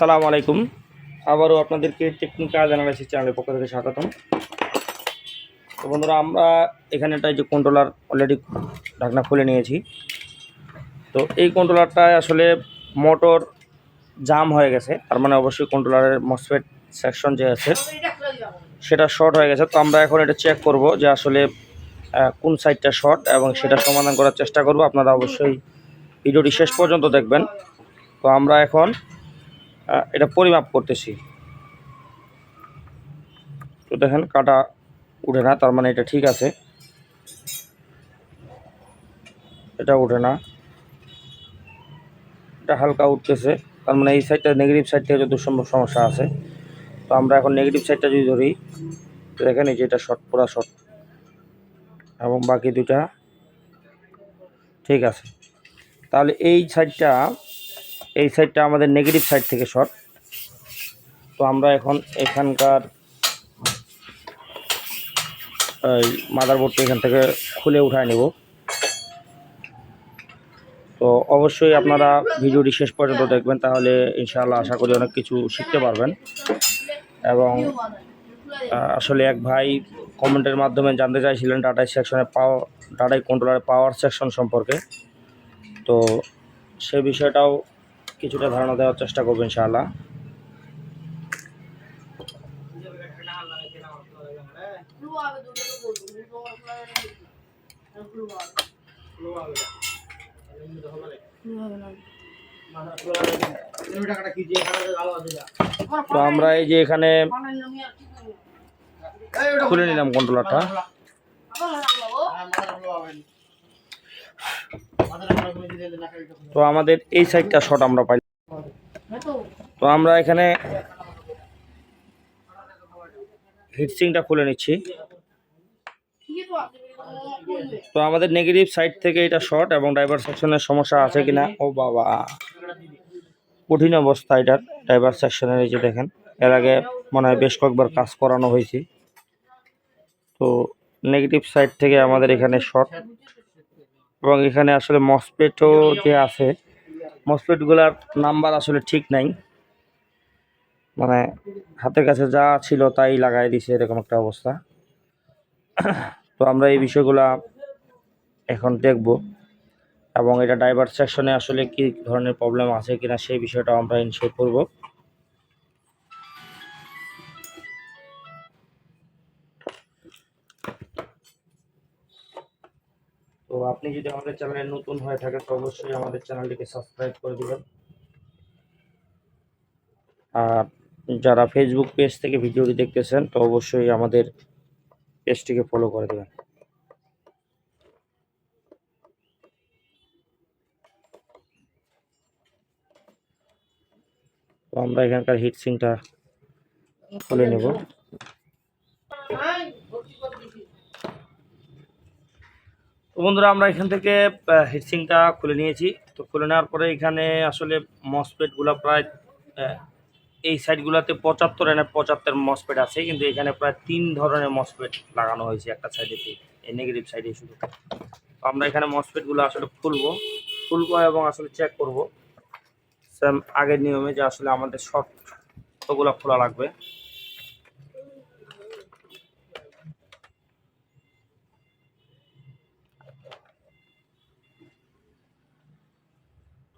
সালাম আলাইকুম। আবারও আপনাদেরকে টেকনিক্যাল অ্যানালাইসিস চ্যানেলের পক্ষ থেকে স্বাগতম। তো বন্ধুরা, আমরা এখানে একটা এই যে কন্ট্রোলার অলরেডি ঢাকনা খুলে নিয়েছি। তো এই কন্ট্রোলারটায় আসলে মোটর জাম হয়ে গেছে। তার মানে অবশ্যই কন্ট্রোলারের মসফেট সেকশন যে আছে, সেটা শর্ট হয়ে গেছে। তো আমরা এখন এটা চেক করব যে আসলে কোন সাইডটা শর্ট এবং সেটা সমাধান করার চেষ্টা করব। আপনারা অবশ্যই ভিডিওটি শেষ পর্যন্ত দেখবেন। তো আমরা এখন এটা পরিমাপ করতেছি। তো দেখেন, কাটা উঠে না, তার মানে এটা ঠিক আছে। এটা উঠে না। এটা হালকা উঠতেছে, তার মানে এই সাইডটা নেগেটিভ সাইড থেকে যত সম্ভব সমস্যা আছে। তো আমরা এখন নেগেটিভ সাইডটা যদি ধরি দেখেন এই যে এটা শর্ট পুরা শর্ট এবং বাকি দুটা ঠিক আছে। তাহলে এই সাইডটা এই সাইডটা আমাদের নেগেটিভ সাইড থেকে শর্ট তো আমরা এখন এখানকার এই মাদারবোর্ডটা এখান থেকে খুলে উঠায় নেব। তো অবশ্যই আপনারা ভিডিওটি শেষ পর্যন্ত দেখবেন, তাহলে ইনশাআল্লাহ আশা করি অনেক কিছু শিখতে পারবেন। এবং আসলে এক ভাই কমেন্টের মাধ্যমে জানতে চাইছিলেন ডাটাই সেকশনে পাওয়ার ডাটাই কন্ট্রোলারের পাওয়ার সেকশন সম্পর্কে। তো সে বিষয়টাও কিছুটা ধারণা দেওয়ার চেষ্টা করব ইনশাআল্লাহ। তো আমরা এই যে এখানে খুলে নিলাম কন্ট্রোলারটা তো আমাদের এই সাইডটা শট আমরা পাই তো আমরা এখানে হিটসিংটা খুলে নিচ্ছি। তো আমাদের নেগেটিভ সাইড থেকে এটা শর্ট এবং ড্রাইভার সেকশনের সমস্যা আছে কিনা? ও বাবা। কঠিন অবস্থা এটার ড্রাইভার সেকশনের এই যে দেখেন, এর আগে মনে হয় বেশ কয়েকবার কাজ করানো হয়েছে। তো নেগেটিভ সাইড থেকে আমাদের এখানে শর্ট এবং এখানে আসলে মসপেটও যে আছে, মসপেটগুলার নাম্বার আসলে ঠিক নাই। মানে হাতের কাছে যা ছিল তাই লাগাই দিছে এরকম একটা অবস্থা। তো আমরা এই বিষয়গুলা এখন দেখব এবং এটা ড্রাইভার সেকশনে আসলে কি ধরনের প্রবলেম আছে কিনা সেই বিষয়টা আমরা ইনশিওর করব। আপনি যদি আমাদের চ্যানেলে নতুন হয়ে থাকেন, তো অবশ্যই আমাদের চ্যানেলটিকে সাবস্ক্রাইব করে দিবেন। আর যারা ফেসবুক পেজ থেকে ভিডিওটি দেখতেছেন, তো অবশ্যই আমাদের পেজটিকে ফলো করে দেবেন। তো আমরা এখানকার হিটসিংটা খুলে নেব। তো বন্ধুরা, আমরা এখান থেকে হিটসিংটা খুলে নিয়েছি। তো খুলে নেওয়ার পরে এখানে আসলে মসপেটগুলো প্রায় এই সাইডগুলোতে পঁচাত্তর এনে পঁচাত্তর মসপেট আছে, কিন্তু এখানে প্রায় তিন ধরনের মসপেট লাগানো হয়েছে একটা সাইডেতে এই নেগেটিভ সাইডে শুধু। তো আমরা এখানে মসপেটগুলো আসলে খুলবো খুলবো এবং আসলে চেক করব। সেম আগের নিয়মে যে আসলে আমাদের শর্ট ওগুলো খোলা লাগবে।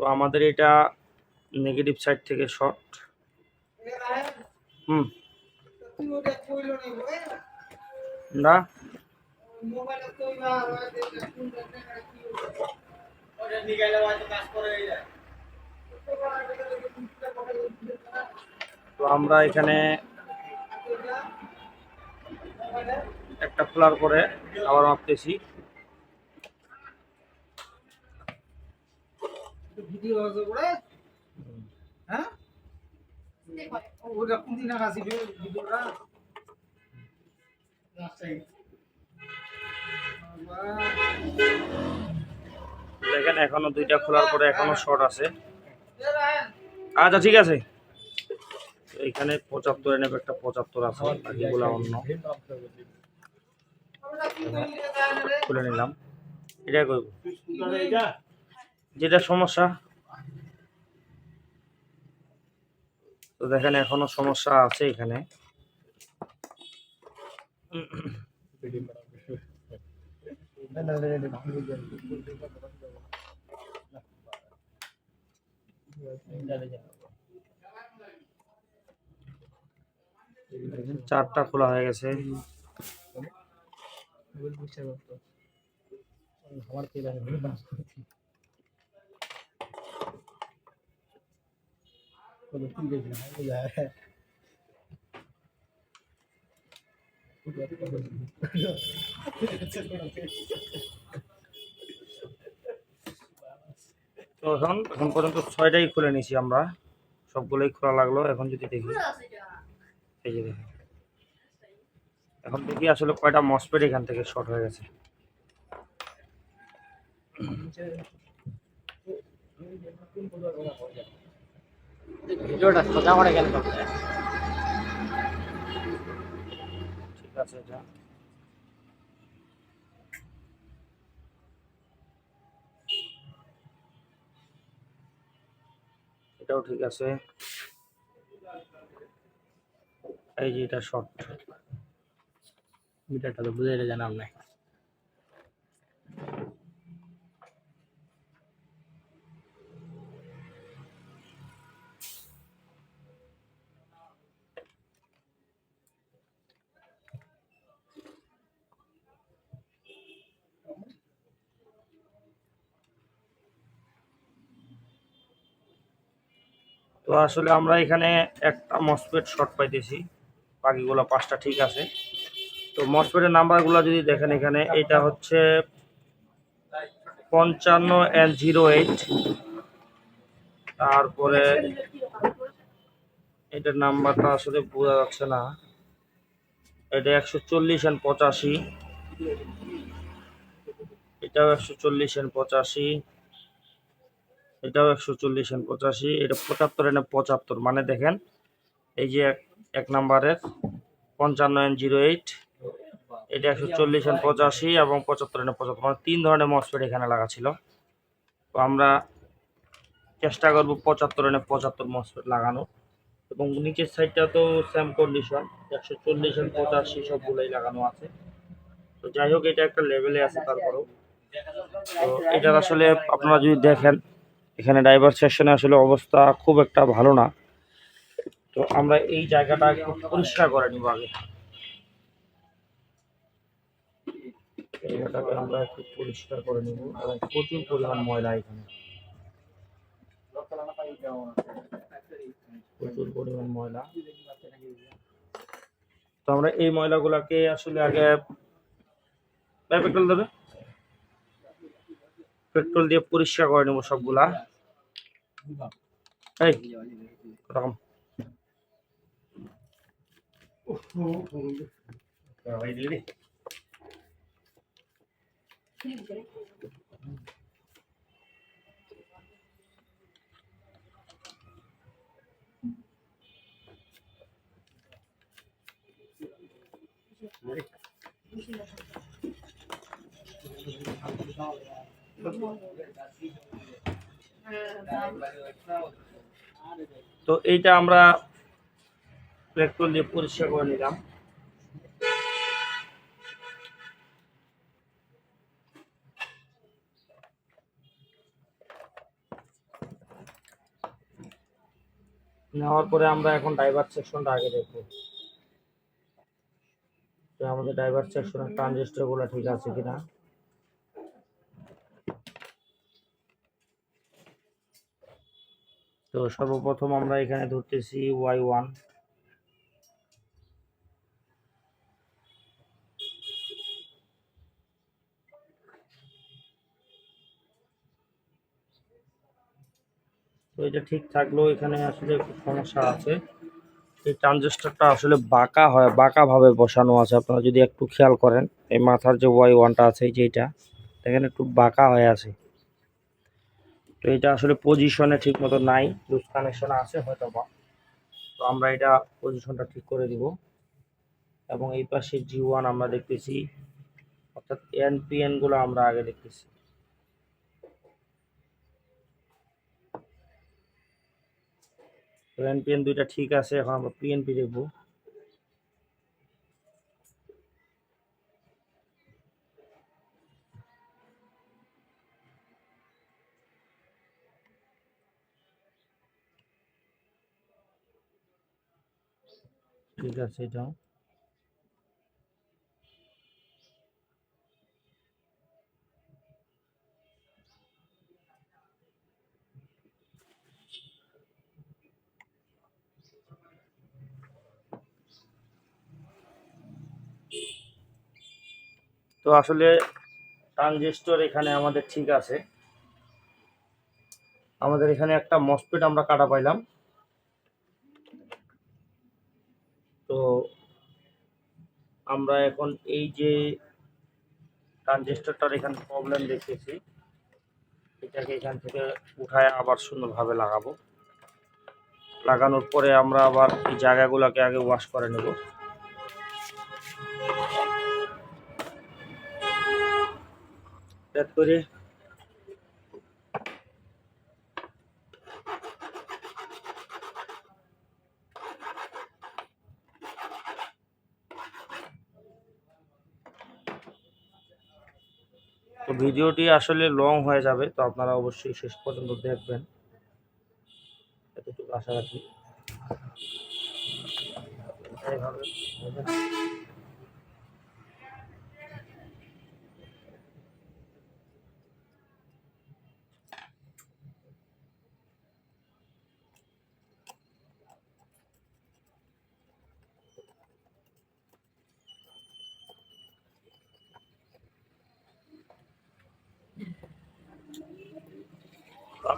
তো আমাদের এটা নেগেটিভ সাইড থেকে শর্ট হুম। না। তো আমরা এখানে একটা খোলার পরে আবার মাপতেছি। ভিডিও আছে পড়ে হ্যাঁ? ওটা কোন দিন আসিবে ভিডিওটা? দেখেন এখনও দুইটা খোলার পরে এখনও শর্ট আছে। আচ্ছা ঠিক আছে। এখানে পঁচাত্তর এনে একটা পঁচাত্তর আছে বাকিগুলো অন্য। খুলে নিলাম। এটা করব যেটা সমস্যা। তো দেখেন এখনও সমস্যা আছে এখানে। চারটা খোলা হয়ে গেছে। তো এখন এখন পর্যন্ত ছয়টাই খুলে নিছি আমরা। সবগুলোই খোলা লাগল এখন যদি দেখি। এই যে দেখেন। এখন দেখি আসলে কয়টা মসপেট এখান থেকে শর্ট হয়ে গেছে। ভিডিওটা সোজা করে গেল ঠিক আছে এটা এটাও ঠিক আছে। এই যে এটা শর্ট মিটারটা তো বুঝে জানাম নাই তো আসলে আমরা এখানে একটা মসপেট শর্ট পাইতেছি। বাকিগুলো পাঁচটা ঠিক আছে। তো মসপেটের নাম্বারগুলো যদি দেখেন এখানে, এটা হচ্ছে পঞ্চান্ন এন জিরো এইট তারপরে এটার নাম্বারটা আসলে বোঝা যাচ্ছে না। এটা একশো চল্লিশ এন পঁচাশি। এটাও একশো চল্লিশ এন পঁচাশি। এটাও একশো চল্লিশ এন পঁচাশি, এটা পঁচাত্তর এনে পঁচাত্তর। মানে দেখেন, এই যে এক- নাম্বারের পঞ্চান্ন এন জিরো এইট এটা একশো চল্লিশ এন পঁচাশি এবং পঁচাত্তর এনে পঁচাত্তর। মানে তিন ধরনের মসপেট এখানে লাগা ছিল। তো আমরা চেষ্টা করব পঁচাত্তর এনে পঁচাত্তর মসপেট লাগানো এবং নিচের সাইডটা তো সেম কন্ডিশন একশো চল্লিশ এন পঁচাশি সবগুলোই লাগানো আছে। তো যাই হোক, এটা একটা লেভেলে আছে তারপরেও। তো এটার আসলে আপনারা যদি দেখেন এখানে ড্রাইভার সেকশনে আসলে অবস্থা খুব একটা ভালো না। তো আমরা এই জায়গাটা একটু পরিষ্কার করে নিব আগে। জায়গাটাকে আমরা একটু পরিষ্কার করে এবং প্রচুর পরিমাণ ময়লা এখানে। প্রচুর পরিমাণ ময়লা। তো আমরা এই ময়লাগুলোকে আসলে আগে দেবে। পেট্রোল দিয়ে পরিষ্কার করে নেব সবগুলা। এই রকম। তো এইটা আমরা পেট্রোল দিয়ে পরিষ্কার করে নিলাম। নেওয়ার পরে আমরা এখন ড্রাইভার সেকশনটা আগে দেখব। তো আমাদের ড্রাইভার সেকশনের ট্রানজিস্টারগুলো ঠিক আছে কিনা? সর্বপ্রথম আমরা এখানে ধরতেছি ওয়াই ওয়ান তো এটা ঠিক থাকলেও এখানে আসলে সমস্যা আছে। এই ট্রানজিস্টারটা আসলে বাঁকা হয় বাঁকা ভাবে বসানো আছে। আপনারা যদি একটু খেয়াল করেন, এই মাথার যে ওয়াই ওয়ানটা আছে, এই যে এটা, দেখেন একটু বাঁকা হয়ে আছে। তো এটা আসলে পজিশনে ঠিক মতো নাই লুজ কানেকশন আছে হয়তো বা তো আমরা এটা পজিশনটা ঠিক করে দিব। এবং এই পাশে জি ওয়ান আমরা দেখতেছি, অর্থাৎ এনপিএনগুলো আমরা আগে দেখতেছি। এনপিএন দুইটা ঠিক আছে, এখন আমরা পিএনপি দেখব। ঠিক আছে এটাও। তো আসলে ট্রানজিস্টর এখানে আমাদের ঠিক আছে। আমাদের এখানে একটা মসপেট আমরা কাটা পাইলাম তো আমরা এখন এই যে ট্রানজিস্টরটার এখানে প্রবলেম দেখেছি। এটাকে এখান থেকে উঠায় আবার সুন্দরভাবে লাগাবো। লাগানোর পরে আমরা আবার এই জায়গাগুলোকে আগে ওয়াশ করে নেব। করে ভিডিওটি আসলে লং হয়ে যাবে, তো আপনারা অবশ্যই শেষ পর্যন্ত দেখবেন। এতটুকু আশা রাখি। এইভাবে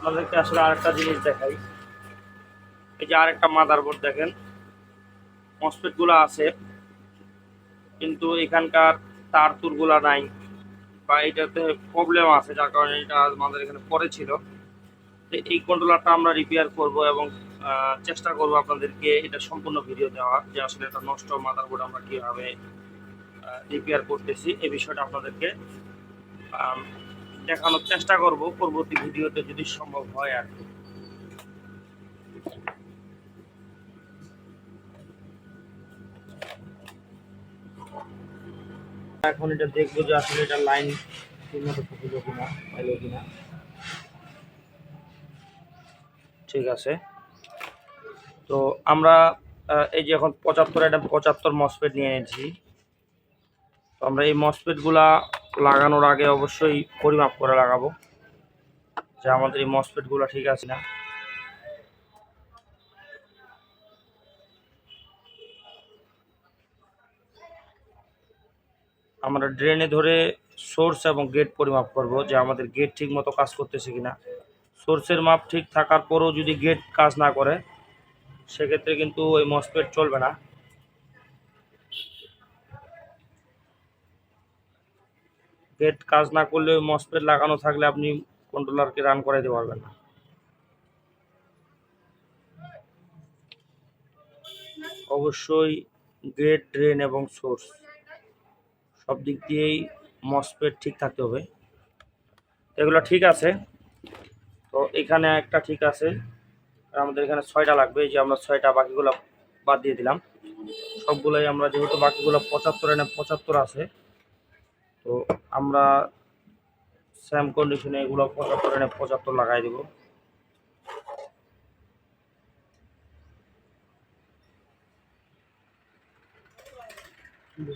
আপনাদেরকে আসলে আরেকটা জিনিস দেখাই। এই যে আরেকটা মাদারবোর্ড দেখেন। মসপেটগুলো আছে। কিন্তু এখানকার তার তুরগুলা নাই বা এটাতে প্রবলেম আছে, যার কারণে এটা আমাদের এখানে পরে ছিল। এই কন্ট্রোলারটা আমরা রিপেয়ার করব এবং চেষ্টা করব আপনাদেরকে এটা সম্পূর্ণ ভিডিও দেওয়ার যে আসলে এটা নষ্ট মাদারবোর্ড আমরা কীভাবে রিপেয়ার করতেছি এই বিষয়টা আপনাদেরকে দেখানোর চেষ্টা করব, পরবর্তী ভিডিওতে যদি সম্ভব হয় আর কি। এখন এটা দেখব যে আসলে এটা লাইন কিনা ঠিক আছে। তো আমরা এই যে এখন পঁচাত্তর, এটা পঁচাত্তর মসপেট নিয়ে এনেছি। তো আমরা এই মসপেটগুলা লাগানোর আগে অবশ্যই পরিমাপ করে লাগাবো যে আমাদের এই মসপেটগুলা ঠিক আছে না আমরা ড্রেনে ধরে সোর্স এবং গেট পরিমাপ করব যে আমাদের গেট ঠিক মতো কাজ করতেছে কিনা। সোর্সের মাপ ঠিক থাকার পরেও যদি গেট কাজ না করে, সেক্ষেত্রে কিন্তু ওই মসপেট চলবে না। গেট কাজ না করলে ওই মসপেট লাগানো থাকলে আপনি কন্ট্রোলারকে রান করাইতে পারবেন না। অবশ্যই গেট ড্রেন এবং সোর্স সব দিক দিয়েই মসপেট ঠিক থাকতে হবে। এগুলো ঠিক আছে। তো এখানে একটা ঠিক আছে। আমাদের এখানে ছয়টা লাগবে যে আমরা ছয়টা, বাকিগুলো বাদ দিয়ে দিলাম। সবগুলোই আমরা যেহেতু বাকিগুলো পঁচাত্তর এনে পঁচাত্তর আছে, তো আমরা স্যাম কন্ডিশনে এগুলো পঁচাত্তর এনে পঁচাত্তর লাগাই দেব। Thank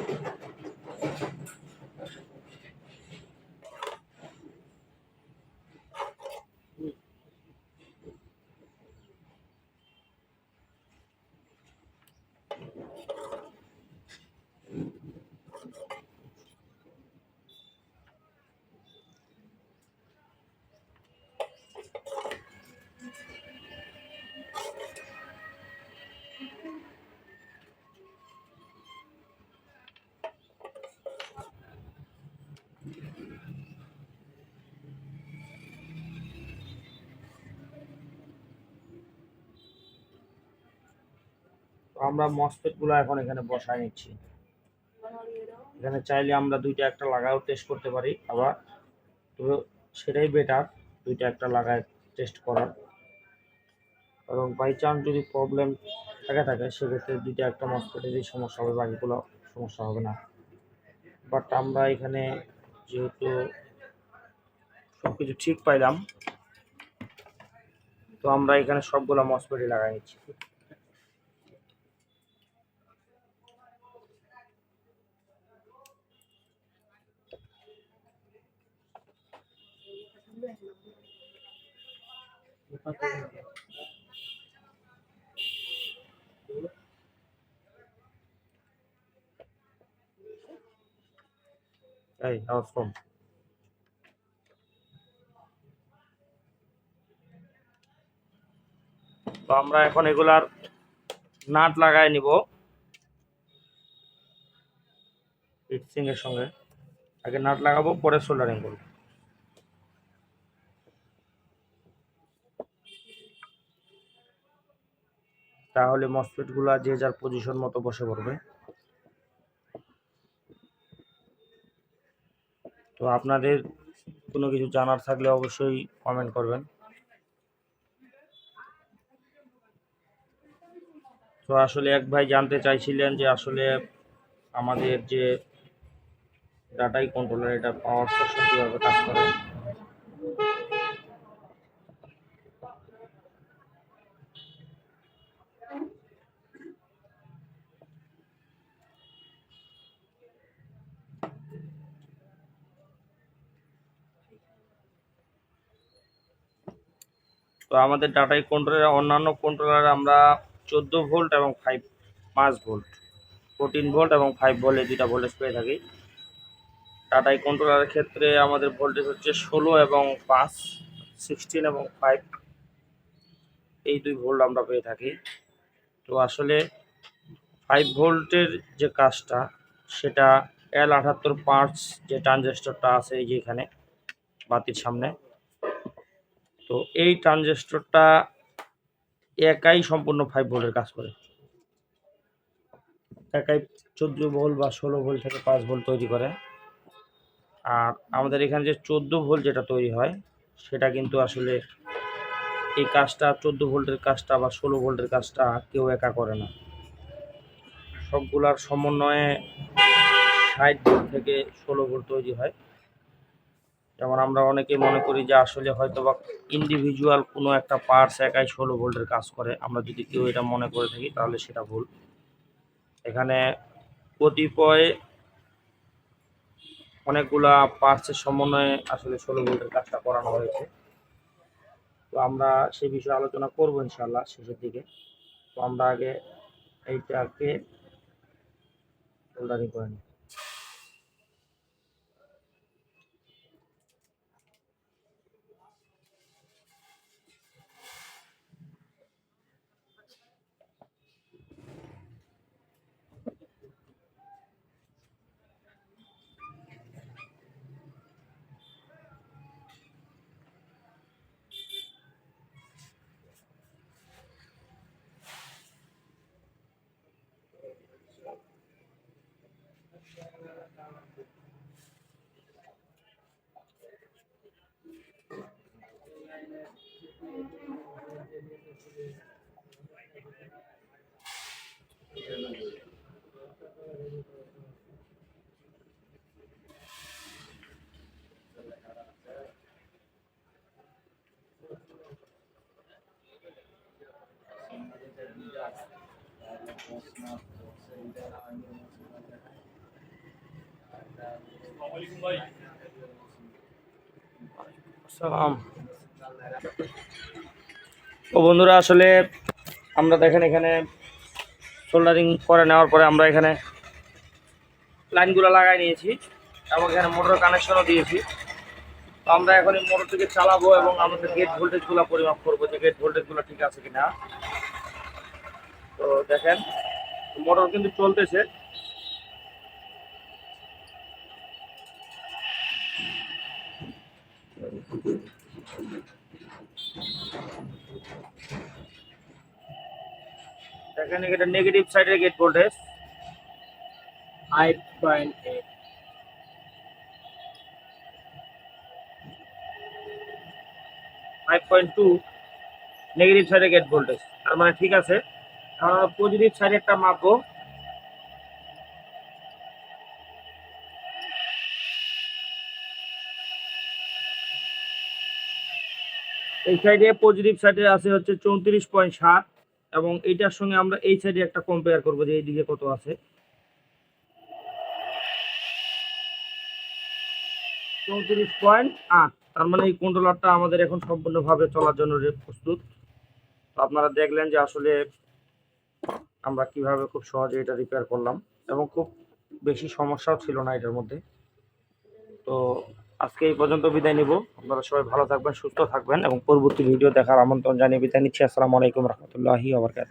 তো আমরা মসপেটগুলো এখন এখানে বসায় নিচ্ছি। এখানে চাইলে আমরা দুইটা একটা লাগাও টেস্ট করতে পারি আবার। তো সেটাই বেটার দুইটা একটা লাগায় টেস্ট করার। কারণ বাই চান্স যদি প্রবলেম থাকে থাকে, সেক্ষেত্রে দুইটা একটা মসপেটেরই সমস্যা হবে, বাকিগুলো সমস্যা হবে না। বাট আমরা এখানে যেহেতু সব কিছু ঠিক পাইলাম, তো আমরা এখানে সবগুলো মসপেটই লাগাই নিচ্ছি। এই, আওয়াজ কম। তো আমরা এখন এগুলার নাট লাগাই নিব। ফিক্সিং এর সঙ্গে। আগে নাট লাগাবো, পরে সোল্ডারিং করব। তাহলে মসফেটগুলা যে যার পজিশন মতো বসে পড়বে। তো আপনাদের কোনো কিছু জানার থাকলে অবশ্যই কমেন্ট করবেন। তো আসলে এক ভাই জানতে চাইছিলেন যে আসলে আমাদের যে ডাটাই কন্ট্রোলার এটা পাওয়ার সেকশন কীভাবে কাজ করে? তো আমাদের ডাটাই কন্ট্রোলার অন্যান্য কন্ট্রোলার আমরা চোদ্দ ভোল্ট এবং ফাইভ পাঁচ ভোল্ট ফোরটিন ভোল্ট এবং ফাইভ ভোল্ট এই দুইটা ভোল্টেজ পেয়ে থাকি। টাটাই কন্ট্রোলারের ক্ষেত্রে আমাদের ভোল্টেজ হচ্ছে ষোলো এবং পাঁচ সিক্সটিন এবং ফাইভ এই দুই ভোল্ট আমরা পেয়ে থাকি। তো আসলে ফাইভ ভোল্টের যে কাজটা, সেটা এল আঠাত্তর পাঁচ যে ট্রানজিস্টরটা আছে এই যে এখানে, বাতির সামনে। তো এই ট্রানজিস্টরটা একাই সম্পূর্ণ ফাইভ ভোল্টের কাজ করে। একাই চোদ্দ ভোল্ট বা ষোলো ভোল্ট থেকে পাঁচ ভোল্ট তৈরি করে। আর আমাদের এখানে যে চোদ্দ ভোল্ট যেটা তৈরি হয়, সেটা কিন্তু আসলে এই কাজটা, চোদ্দ ভোল্টের কাজটা বা ষোলো ভোল্টের কাজটা কেউ একা করে না। সবগুলার সমন্বয়ে ষাট ভোল্ট থেকে ষোলো ভোল্ট তৈরি হয়। যেমন আমরা অনেকে মনে করি যে আসলে হয়তো বা ইন্ডিভিজুয়াল কোনো একটা পার্টস একাই ষোলো ভোল্টের কাজ করে। আমরা যদি কেউ এটা মনে করে থাকি, তাহলে সেটা ভুল। এখানে কতিপয় অনেকগুলা পার্টসের সমন্বয়ে আসলে ষোলো ভোল্টের কাজটা করানো হয়েছে। তো আমরা সে বিষয়ে আলোচনা করব ইনশাল্লাহ শেষের দিকে। তো আমরা আগে এইটাকে সোল্ডারিং করে। নিই ও বন্ধুরা, আসলে আমরা দেখেন এখানে সোল্ডারিং করে নেওয়ার পরে আমরা এখানে লাইনগুলো লাগাই নিয়েছি এবং এখানে মোটর কানেকশনও দিয়েছি। তো আমরা এখন এই মোটরটিকে চালাবো এবং আমাদের গেট ভোল্টেজগুলো পরিমাপ করব যে গেট ভোল্টেজগুলো ঠিক আছে কিনা। তো দেখেন মোটর কিন্তু চলতেছে। দেখেন এটা নেগেটিভ সাইডের gate voltage five point eight five point two negative সাইডে গেট ভোল্টেজ তার মানে ঠিক আছে। আমরা পজিটিভ সাইডেরটা মাপবো। এই সাইডে পজিটিভ সাইডে আছে হচ্ছে চৌত্রিশ পয়েন্ট সাত। এবং এইটার সঙ্গে আমরা এই সাইডে একটা কম্পেয়ার করব যে এইদিকে কত আছে। চৌত্রিশ পয়েন্ট আট। তার মানে এই কন্ট্রোলারটা আমাদের এখন সম্পূর্ণভাবে চলার জন্য প্রস্তুত। তো আপনারা দেখলেন যে আসলে আমরা কীভাবে খুব সহজে এটা রিপেয়ার করলাম এবং খুব বেশি সমস্যাও ছিল না এটার মধ্যে। তো আজকে এই পর্যন্ত বিদায় নিব। আপনারা সবাই ভালো থাকবেন, সুস্থ থাকবেন এবং পরবর্তী ভিডিও দেখার আমন্ত্রণ জানিয়ে বিদায় নিচ্ছি। আসসালামু আলাইকুম রহমতুল্লাহি আবরকাত